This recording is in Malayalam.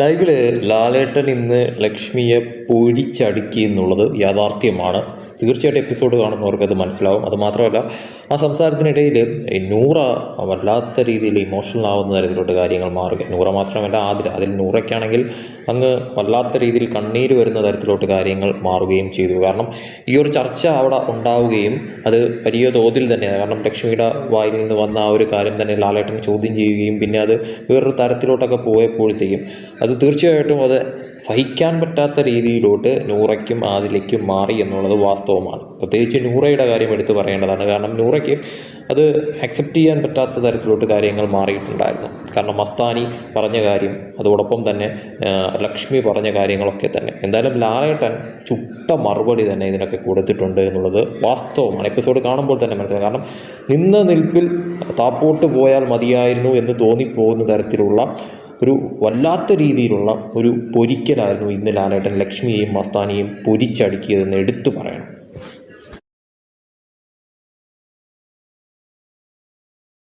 ലൈവിൽ ലാലേട്ടൻ ഇന്ന് ലക്ഷ്മിയെ പൊഴിച്ചടുക്കി എന്നുള്ളത് യാഥാർത്ഥ്യമാണ്. തീർച്ചയായിട്ടും എപ്പിസോഡ് കാണുന്നവർക്ക് അത് മനസ്സിലാവും. അത് മാത്രമല്ല ആ സംസാരത്തിനിടയിൽ നൂറ വല്ലാത്ത രീതിയിൽ ഇമോഷണൽ ആവുന്ന തരത്തിലോട്ട് കാര്യങ്ങൾ മാറുക. നൂറ മാത്രമല്ല ആതിര. അതിൽ നൂറയ്ക്കാണെങ്കിൽ അങ്ങ് വല്ലാത്ത രീതിയിൽ കണ്ണീര് വരുന്ന തരത്തിലോട്ട് കാര്യങ്ങൾ മാറുകയും ചെയ്തു. കാരണം ഈ ഒരു ചർച്ച അവിടെ ഉണ്ടാവുകയും അത് വലിയ തോതിൽ തന്നെ കാരണം ലക്ഷ്മിയുടെ വായിൽ നിന്ന് വന്ന ആ ഒരു കാര്യം തന്നെ ലാലേട്ടൻ ചോദ്യം ചെയ്യുകയും പിന്നെ അത് വേറൊരു തരത്തിലോട്ടൊക്കെ പോയപ്പോഴത്തേക്കും അത് തീർച്ചയായിട്ടും അത് സഹിക്കാൻ പറ്റാത്ത രീതിയിലോട്ട് നൂറയ്ക്കും ആദിലയ്ക്കും മാറി എന്നുള്ളത് വാസ്തവമാണ്. പ്രത്യേകിച്ച് നൂറയുടെ കാര്യം എടുത്തു പറയേണ്ടതാണ്. കാരണം നൂറയ്ക്ക് അത് അക്സെപ്റ്റ് ചെയ്യാൻ പറ്റാത്ത തരത്തിലോട്ട് കാര്യങ്ങൾ മാറിയിട്ടുണ്ടായിരുന്നു. കാരണം മസ്താനി പറഞ്ഞ കാര്യം അതോടൊപ്പം തന്നെ ലക്ഷ്മി പറഞ്ഞ കാര്യങ്ങളൊക്കെ തന്നെ. എന്തായാലും ലാലേട്ടൻ ചുട്ട മറുപടി തന്നെ ഇതിനൊക്കെ കൊടുത്തിട്ടുണ്ട് എന്നുള്ളത് വാസ്തവമാണ്. എപ്പിസോഡ് കാണുമ്പോൾ തന്നെ മനസ്സിലാക്കാം കാരണം നിന്ന നിൽപ്പിൽ താപ്പോട്ട് പോയാൽ മതിയായിരുന്നു എന്ന് തോന്നിപ്പോകുന്ന തരത്തിലുള്ള ഒരു വല്ലാത്ത രീതിയിലുള്ള ഒരു പൊരിക്കലായിരുന്നു ഇന്ന് ലാലേട്ടൻ ലക്ഷ്മിയെയും മസ്താനിയെയും പൊരിച്ചടുക്കിയതെന്ന് എടുത്തു പറയണം.